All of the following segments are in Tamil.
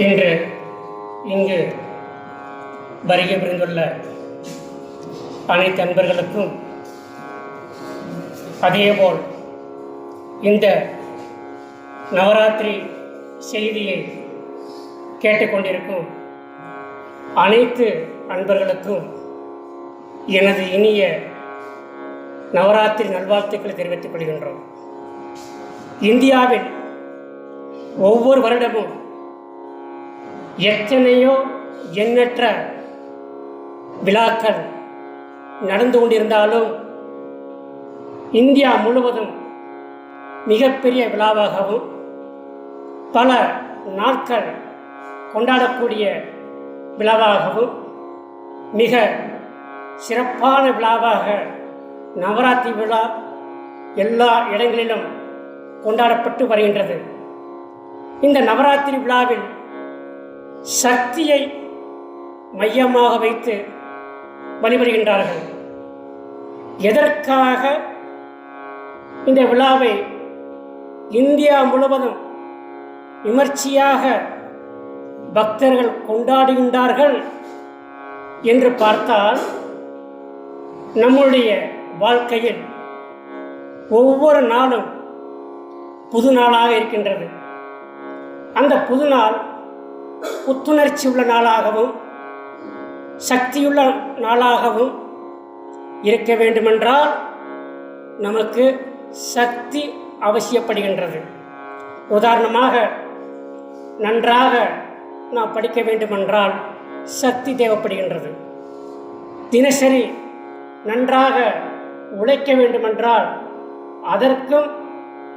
இன்று இங்கு வருகை புரிந்துள்ள அனைத்து அன்பர்களுக்கும் அதேபோல் இந்த நவராத்திரி செய்தியை கேட்டுக்கொண்டிருக்கும் அனைத்து அன்பர்களுக்கும் எனது இனிய நவராத்திரி நல்வாழ்த்துக்களை தெரிவித்துக் கொள்கின்றோம். இந்தியாவில் ஒவ்வொரு வருடமும் எத்தனையோ எண்ணற்ற விழாக்கள் நடந்து கொண்டிருந்தாலும் இந்தியா முழுவதும் மிகப்பெரிய விழாவாகவும் பல நாட்கள் கொண்டாடக்கூடிய விழாவாகவும் மிக சிறப்பான விழாவாக நவராத்திரி விழா எல்லா இடங்களிலும் கொண்டாடப்பட்டு வருகின்றது. இந்த நவராத்திரி விழாவில் சக்தியை மையமாக வைத்து வழிபடுகின்றார்கள் எதற்காக இந்த விழாவை இந்தியா முழுவதும் விமர்சையாக பக்தர்கள் கொண்டாடுகின்றார்கள் என்று பார்த்தால் நம்முடைய வாழ்க்கையில் ஒவ்வொரு நாளும் புது நாளாக இருக்கின்றது. அந்த புது நாள் புத்துணர்ச்சி உள்ள நாளாகவும் சக்தியுள்ள நாளாகவும் இருக்க வேண்டுமென்றால் நமக்கு சக்தி அவசியப்படுகின்றது. உதாரணமாக நன்றாக நாம் படிக்க வேண்டுமென்றால் சக்தி தேவைப்படுகின்றது. தினசரி நன்றாக உழைக்க வேண்டுமென்றால் அதற்கும்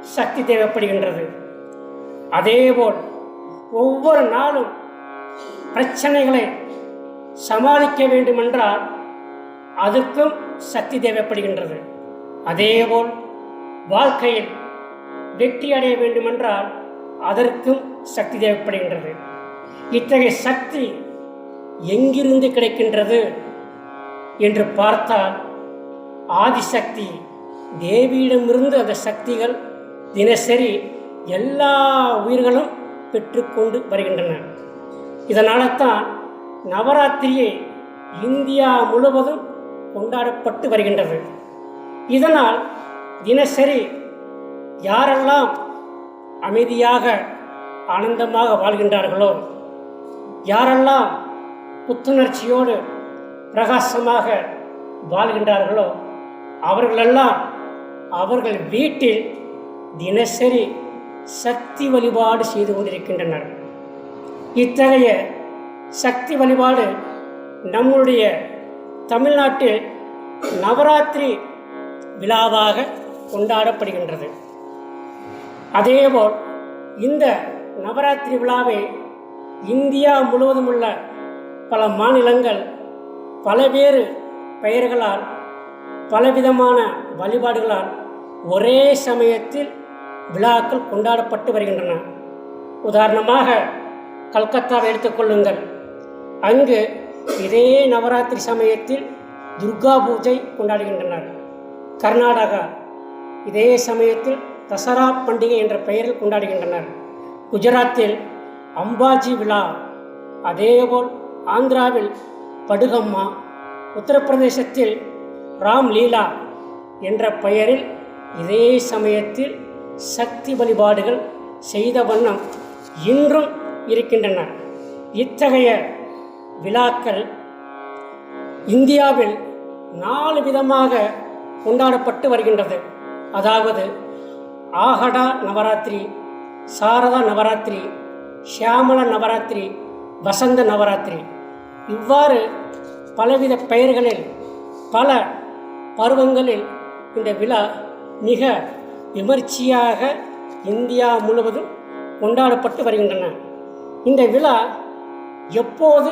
சக்தி தேவைப்படுகின்றது. அதேபோல் ஒவ்வொரு நாளும் பிரச்சனைகளை சமாளிக்க வேண்டுமென்றால் அதுக்கும் சக்தி தேவைப்படுகின்றது. அதேபோல் வாழ்க்கையில் வெற்றி அடைய வேண்டுமென்றால் அதற்கும் சக்தி தேவைப்படுகின்றது. இத்தகைய சக்தி எங்கிருந்து கிடைக்கின்றது என்று பார்த்தால் ஆதிசக்தி தேவியிடமிருந்து அந்த சக்திகள் தினசரி எல்லா உயிர்களும் பெற்றுக்கொண்டு வருகின்றன. இதனால தான் நவராத்திரியை இந்தியா முழுவதும் கொண்டாடப்பட்டு வருகின்றது. இதனால் தினசரி யாரெல்லாம் அமைதியாக ஆனந்தமாக வாழ்கின்றார்களோ யாரெல்லாம் புத்துணர்ச்சியோடு பிரகாசமாக வாழ்கின்றார்களோ அவர்களெல்லாம் அவர்கள் வீட்டில் தினசரி சக்தி வழிபாடு செய்து கொண்டிருக்கின்றனர். இத்தகைய சக்தி வழிபாடு நம்முடைய தமிழ்நாட்டில் நவராத்திரி விழாவாக கொண்டாடப்படுகின்றது. அதேபோல் இந்த நவராத்திரி விழாவை இந்தியா முழுவதும் உள்ள பல மாநிலங்கள் பலவேறு பெயர்களால் பலவிதமான வழிபாடுகளால் ஒரே சமயத்தில் விழாக்கள் கொண்டாடப்பட்டு வருகின்றன. உதாரணமாக கல்கத்தாவை எடுத்துக்கொள்ளுங்கள் அங்கு இதே நவராத்திரி சமயத்தில் துர்கா பூஜை கொண்டாடுகின்றனர். கர்நாடகா இதே சமயத்தில் தசரா பண்டிகை என்ற பெயரில் கொண்டாடுகின்றனர். குஜராத்தில் அம்பாஜி விழா அதேபோல் ஆந்திராவில் படுகம்மா உத்தரப்பிரதேசத்தில் ராம் லீலா என்ற பெயரில் இதே சமயத்தில் சக்தி வழிபாடுகள் செய்த வண்ணம் இன்றும் இருக்கின்றன. இத்தகைய விழாக்கள் இந்தியாவில் நாலு விதமாக கொண்டாடப்பட்டு வருகின்றது. அதாவது ஆகடா நவராத்திரி சாரதா நவராத்திரி ஷியாமல நவராத்திரி வசந்த நவராத்திரி. இவ்வாறு பலவித பெயர்களில் பல பருவங்களில் இந்த விழா மிக விமர்சையாக இந்தியா முழுவதும் கொண்டாடப்பட்டு வருகின்றன. இந்த விழா எப்போது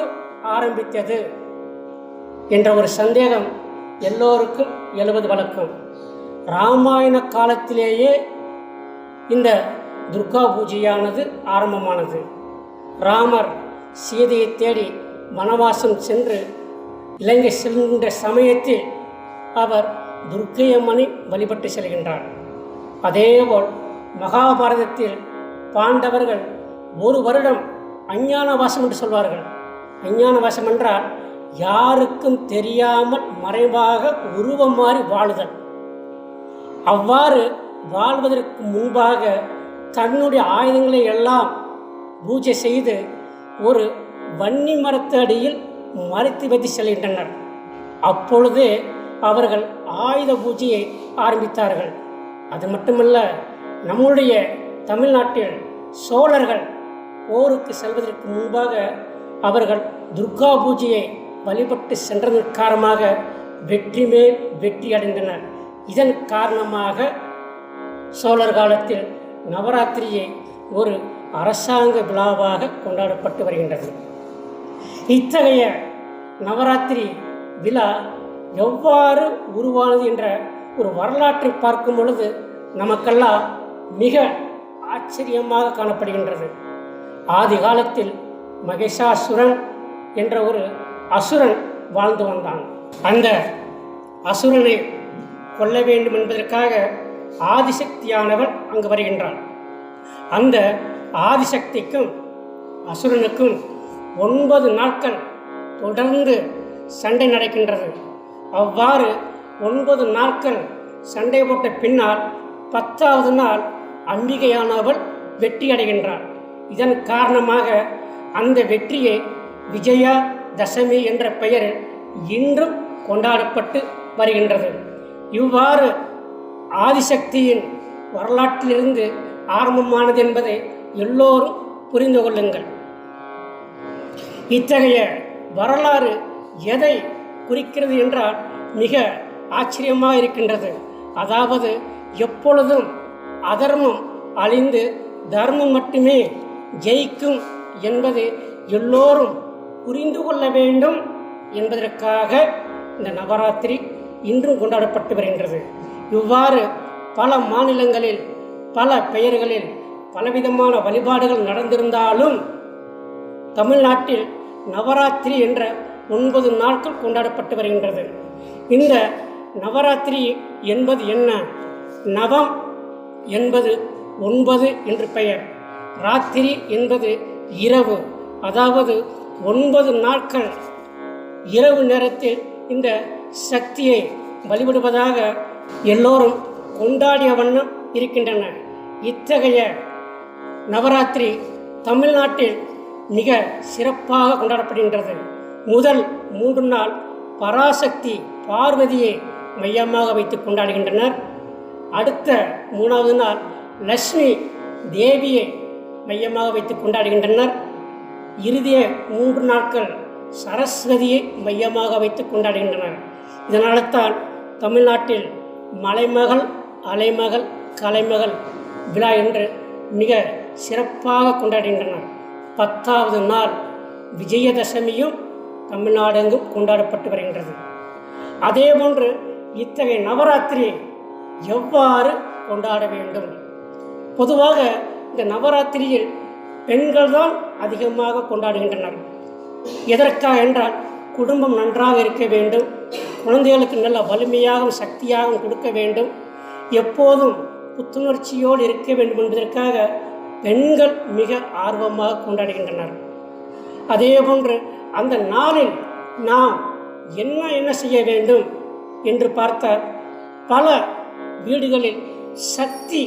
ஆரம்பித்தது என்ற ஒரு சந்தேகம் எல்லோருக்கும் எழுவது வழக்கம். ராமாயண காலத்திலேயே இந்த துர்கா பூஜையானது ஆரம்பமானது. ராமர் சீதையை தேடி வனவாசம் சென்று இலங்கை செல்கின்ற சமயத்தில் அவர் துர்க்கையம்மனை வழிபட்டு செல்கின்றார். அதேபோல் மகாபாரதத்தில் பாண்டவர்கள் ஒரு வருடம் அஞ்ஞான வாசம் என்று சொல்வார்கள். அஞ்ஞான வாசம் என்றால் யாருக்கும் தெரியாமல் மறைவாக உருவம் மாறி வாழுதல். அவ்வாறு வாழ்வதற்கு முன்பாக தன்னுடைய ஆயுதங்களை எல்லாம் பூஜை செய்து ஒரு வன்னி மரத்து அடியில் மறைத்து வைத்து செல்கின்றனர். அப்பொழுதே அவர்கள் ஆயுத பூஜையை ஆரம்பித்தார்கள். அது மட்டுமல்ல நம்முடைய தமிழ்நாட்டில் சோழர்கள் போருக்கு செல்வதற்கு முன்பாக அவர்கள் துர்கா பூஜையை வழிபட்டு சென்றதன் காரணமாக வெற்றி மேல் வெற்றி அடைந்தனர். இதன் காரணமாக சோழர் காலத்தில் நவராத்திரியை ஒரு அரசாங்க விழாவாக கொண்டாடப்பட்டு வருகின்றது. இத்தகைய நவராத்திரி விழா எவ்வாறு உருவானது என்ற ஒரு வரலாற்றை பார்க்கும் பொழுது நமக்கெல்லாம் மிக ஆச்சரியமாக காணப்படுகின்றது. ஆதி காலத்தில் மகிஷாசுரன் என்ற ஒரு அசுரன் வாழ்ந்து வந்தான். அந்த அசுரனை கொல்ல வேண்டும் என்பதற்காக ஆதிசக்தியானவன் அங்கு வருகின்றான். அந்த ஆதிசக்திக்கும் அசுரனுக்கும் ஒன்பது நாட்கள் தொடர்ந்து சண்டை நடக்கின்றது. அவ்வாறு ஒன்பது நாட்கள் சண்டை போட்ட பின்னால் பத்தாவது நாள் அம்பிகையானவள் வெற்றியடைகின்றாள். இதன் காரணமாக அந்த வெற்றியை விஜயா தசமி என்ற பெயரில் இன்றும் கொண்டாடப்பட்டு வருகின்றது. இவ்வாறு ஆதிசக்தியின் வரலாற்றிலிருந்து ஆரம்பமானது என்பதை எல்லோரும் புரிந்து கொள்ளுங்கள். இத்தகைய வரலாறு எதை குறிக்கிறது என்றால் மிக ஆச்சரியமாக இருக்கின்றது. அதாவது எப்பொழுதும் அதர்மம் அழிந்து தர்மம் மட்டுமே ஜெயிக்கும் என்பது எல்லோரும் புரிந்து கொள்ள வேண்டும் என்பதற்காக இந்த நவராத்திரி இன்றும் கொண்டாடப்பட்டு வருகின்றது. இவ்வாறு பல மாநிலங்களில் பல பெயர்களில் பலவிதமான வழிபாடுகள் நடந்திருந்தாலும் தமிழ்நாட்டில் நவராத்திரி என்ற ஒன்பது நாட்கள் கொண்டாடப்பட்டு வருகின்றது. இந்த நவராத்திரி என்பது என்ன? நவம் என்பது ஒன்பது என்று பெயர். ராத்திரி என்பது இரவு. அதாவது ஒன்பது நாட்கள் இரவு நேரத்தில் இந்த சக்தியை வழிபடுவதாக எல்லோரும் கொண்டாடிய வண்ணம் இருக்கின்றன. இத்தகைய நவராத்திரி தமிழ்நாட்டில் மிக சிறப்பாக கொண்டாடப்படுகின்றது. முதல் மூன்று நாள் பராசக்தி பார்வதியை மையமாக வைத்து கொண்டாடுகின்றனர். அடுத்த மூணாவது நாள் லக்ஷ்மி தேவியை மையமாக வைத்து கொண்டாடுகின்றனர். இறுதிய மூன்று நாட்கள் சரஸ்வதியை மையமாக வைத்து கொண்டாடுகின்றனர். இதனால தான் தமிழ்நாட்டில் மலைமகள் அலைமகள் கலைமகள் விழா என்று மிக சிறப்பாக கொண்டாடுகின்றனர். பத்தாவது நாள் விஜயதசமியும் தமிழ்நாடெங்கும் கொண்டாடப்பட்டு வருகின்றது. அதேபோன்று இத்தகைய நவராத்திரி எவ்வாறு கொண்டாட வேண்டும்? பொதுவாக இந்த நவராத்திரியில் பெண்கள் தான் அதிகமாக கொண்டாடுகின்றனர். எதற்காக என்றால் குடும்பம் நன்றாக இருக்க வேண்டும் குழந்தைகளுக்கு நல்ல வலிமையாகவும் சக்தியாகவும் கொடுக்க வேண்டும். எப்போதும் புத்துணர்ச்சியோடு இருக்க வேண்டும் என்பதற்காக பெண்கள் மிக ஆர்வமாக கொண்டாடுகின்றனர். அதேபோன்று அந்த நாளில் நாம் என்ன என்ன செய்ய வேண்டும்? என்று பார்த்த பல வீடுகளில் சக்தி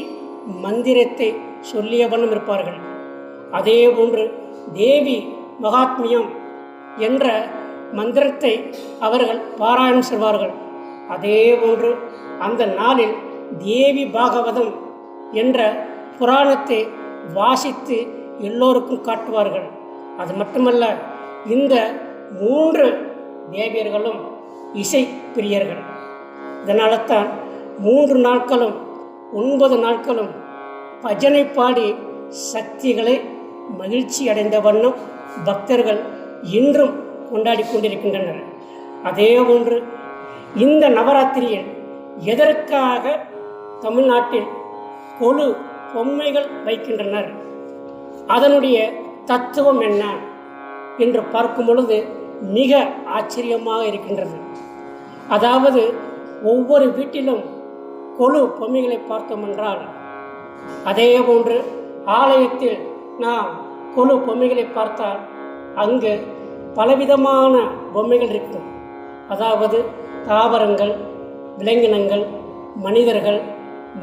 மந்திரத்தை சொல்லிய வண்ணம் இருப்பார்கள். அதேபோன்று தேவி மகாத்மியம் என்ற மந்திரத்தை அவர்கள் பாராயணம் செய்வார்கள். அதேபோன்று அந்த நாளில் தேவி பாகவதம் என்ற புராணத்தை வாசித்து எல்லோருக்கும் காட்டுவார்கள். அது மட்டுமல்ல இந்த மூன்று தேவியர்களும் இசை பிரியர்கள். இதனால தான் மூன்று நாட்களும் ஒன்பது நாட்களும் பஜனை பாடி சக்திகளை மகிழ்ச்சி அடைந்த வண்ணம் பக்தர்கள் இன்றும் கொண்டாடி கொண்டிருக்கின்றனர். அதே போன்று இந்த நவராத்திரியில் எதற்காக தமிழ்நாட்டில் கொழு பொம்மைகள் வைக்கின்றனர்? அதனுடைய தத்துவம் என்ன? என்று பார்க்கும் பொழுது மிக ஆச்சரியமாக இருக்கின்றது. அதாவது ஒவ்வொரு வீட்டிலும் கொலு பொம்மைகளை பார்த்தோம் என்றால் அதே போன்று ஆலயத்தில் நாம் கொலு பொம்மைகளை பார்த்தால் அங்கு பலவிதமான பொம்மைகள் இருக்கும். அதாவது தாவரங்கள் விலங்கினங்கள் மனிதர்கள்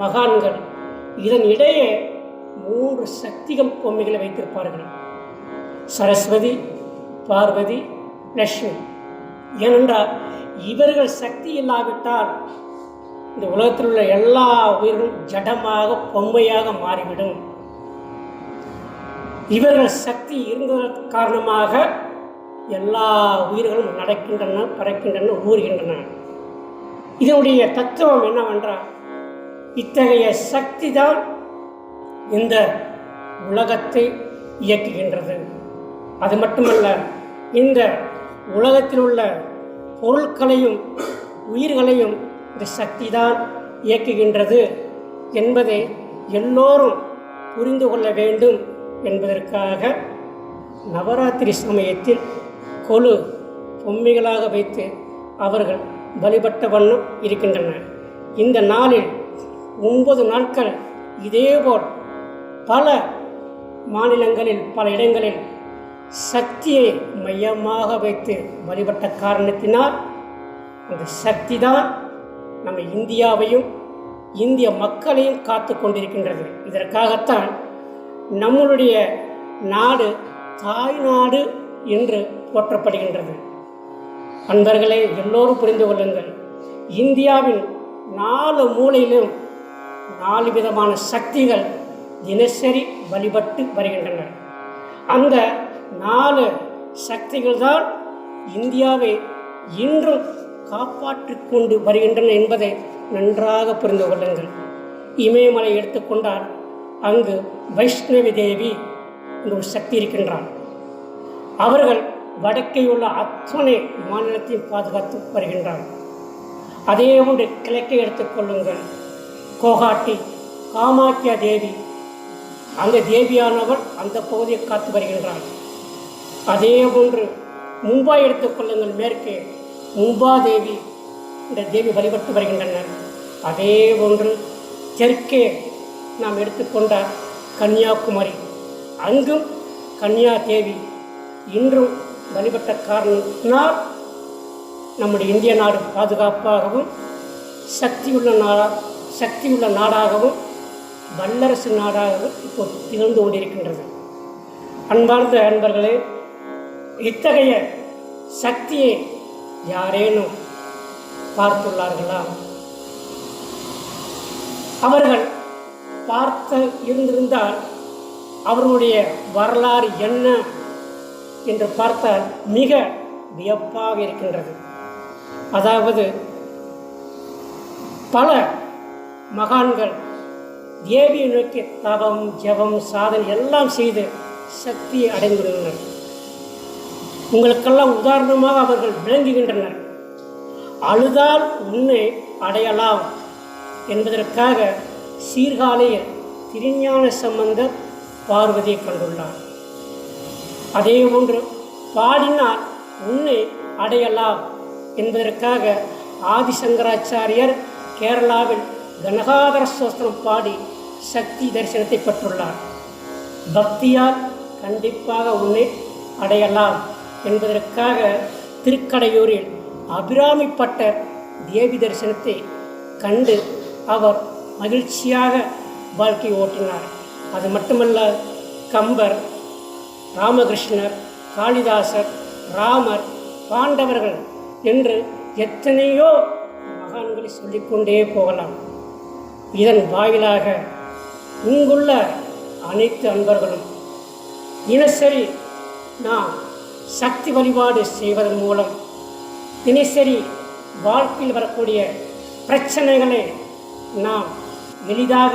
மகான்கள் இதன் இடையே மூன்று சக்திகள் பொம்மைகளை வைத்திருப்பார்கள். சரஸ்வதி பார்வதி லக்ஷ்மி. ஏனென்றால் இவர்கள் சக்தி இல்லாவிட்டால் இந்த உலகத்தில் உள்ள எல்லா உயிர்களும் ஜடமாக பொம்மையாக மாறிவிடும். இவர்கள் சக்தி இருந்ததற்கு காரணமாக எல்லா உயிர்களும் நடக்கின்றன பறக்கின்றன ஊறுகின்றன. இதனுடைய தத்துவம் என்னவென்றால் இத்தகைய சக்தி தான் இந்த உலகத்தை இயக்குகின்றது. அது மட்டுமல்ல இந்த உலகத்தில் உள்ள பொருட்களையும் உயிர்களையும் இந்த சக்தி தான் இயக்குகின்றது என்பதை எல்லோரும் புரிந்து கொள்ள வேண்டும் என்பதற்காக நவராத்திரி சமயத்தில் கொலு பொம்மைகளாக வைத்து அவர்கள் வழிபட்ட வண்ணம் இருக்கின்றனர் இந்த நாளில் ஒன்பது நாட்கள் இதேபோல் பல மாநிலங்களில் பல இடங்களில் சக்தியை மையமாக வைத்து வழிபட்ட காரணத்தினால் அந்த சக்தி தான் நம்ம இந்தியாவையும் இந்திய மக்களையும் காத்து கொண்டிருக்கின்றது. இதற்காகத்தான் நம்மளுடைய நாடு தாய் நாடு என்று போற்றப்படுகின்றது. அன்பர்களை எல்லோரும் புரிந்து கொள்ளுங்கள். இந்தியாவின் நாலு மூலையிலும் நாலு விதமான சக்திகள் தினசரி வழிபட்டு வருகின்றன. அந்த நாலு சக்திகள் தான் இந்தியாவை இன்றும் காப்பாற்றிக் கொண்டு வருகின்றன என்பதை நன்றாக புரிந்து கொள்ளுங்கள். இமயமலை எடுத்துக்கொண்டால் அங்கு வைஷ்ணவி தேவி என்ற ஒரு சக்தி இருக்கின்றார் அவர்கள் வடக்கே உள்ள அத்தனை மாநிலத்தையும் பாதுகாத்து வருகின்றார் அதே போன்று கிழக்கை எடுத்துக்கொள்ளுங்கள் கோகாட்டி காமாக்கியா தேவி அந்த தேவியானவர் அந்த பகுதியை காத்து வருகின்றார் அதே போன்று மும்பா எடுத்துக்கொள்ளுங்கள் மேற்கே. மும்பா தேவி இந்த தேவி வழிபட்டு வருகின்றனர். அதே போன்று தெற்கே நாம் எடுத்துக்கொண்ட கன்னியாகுமரி. அங்கும் கன்னியா தேவி இன்றும் வழிபட்ட காரணத்தினால் நம்முடைய இந்திய நாடு பாதுகாப்பாகவும் சக்தியுள்ள நாடா சக்தியுள்ள நாடாகவும் வல்லரசு நாடாகவும் இப்போது திகழ்ந்து கொண்டிருக்கின்றது. அன்பார்ந்த அன்பர்களே இத்தகைய சக்தியை யாரேனும் பார்த்துள்ளார்களா? அவர்கள் பார்த்த இருந்திருந்தால் அவர்களுடைய வரலாறு என்ன என்று பார்த்தால் மிக வியப்பாக இருக்கின்றது. அதாவது பல மகான்கள் தேவியை நோக்கி தவம் ஜபம் சாதனை எல்லாம் செய்து சக்தியை அடைந்துள்ளனர். உங்களுக்கெல்லாம் உதாரணமாக அவர்கள் விளங்குகின்றனர். அழுதால் உன்னை அடையலாம் என்பதற்காக சீர்காழியில் திருஞான சம்பந்தர் பார்வதியை கண்டுள்ளார். அதே போன்று பாடினால் உன்னை அடையலாம் என்பதற்காக ஆதிசங்கராச்சாரியர் கேரளாவில் கனகாதர சோஸ்திரம் பாடி சக்தி தரிசனத்தை பெற்றுள்ளார். பக்தியால் கண்டிப்பாக உன்னை அடையலாம். என்பதற்காக திருக்கடையூரில் அபிராமிப்பட்ட தேவி தரிசனத்தை கண்டு அவர் மகிழ்ச்சியாக வாழ்க்கை ஓட்டினார். அது மட்டுமல்ல கம்பர் ராமகிருஷ்ணர் காளிதாசர் ராமர் பாண்டவர்கள் என்று எத்தனையோ மகான்களை சொல்லிக்கொண்டே போகலாம். இதன் வாயிலாக இங்குள்ள அனைத்து அன்பர்களும் தினசரி நாம் சக்தி வழிபாடு செய்வதன் மூலம் தினசரி வாழ்க்கையில் வரக்கூடிய பிரச்சனைகளை நாம் எளிதாக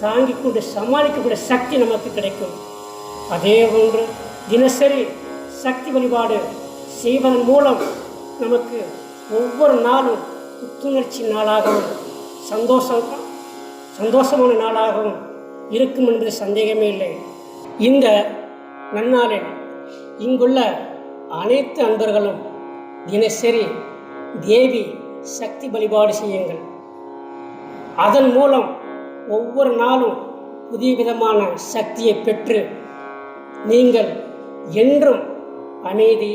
தாங்கிக் கொண்டு சமாளிக்கக்கூடிய சக்தி நமக்கு கிடைக்கும். அதே போன்று தினசரி சக்தி வழிபாடு செய்வதன் மூலம் நமக்கு ஒவ்வொரு நாளும் புத்துணர்ச்சி நாளாகவும் சந்தோஷம் சந்தோஷமான நாளாகவும் இருக்கும் என்பது சந்தேகமே இல்லை. இந்த நன்னாளில் இங்குள்ள அனைத்து அன்பர்களும் தினசரி தேவி சக்தி வழிபாடு செய்யுங்கள். அதன் மூலம் ஒவ்வொரு நாளும் புதிய விதமான சக்தியை பெற்று நீங்கள் என்றும் அமைதி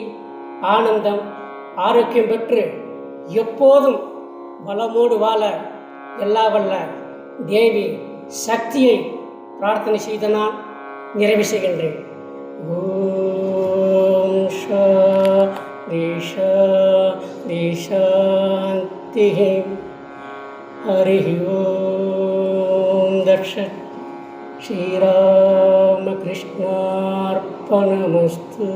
ஆனந்தம் ஆரோக்கியம் பெற்று எப்போதும் வளமோடு வாழ எல்லா வல்ல தேவி சக்தியை பிரார்த்தனை செய்தனால் நான் நிறைவு செய்கின்றேன். ॐ शान्ति शान्ति शान्तिः हरिः ॐ दक्ष श्रीरामकृष्णार्पणमस्तु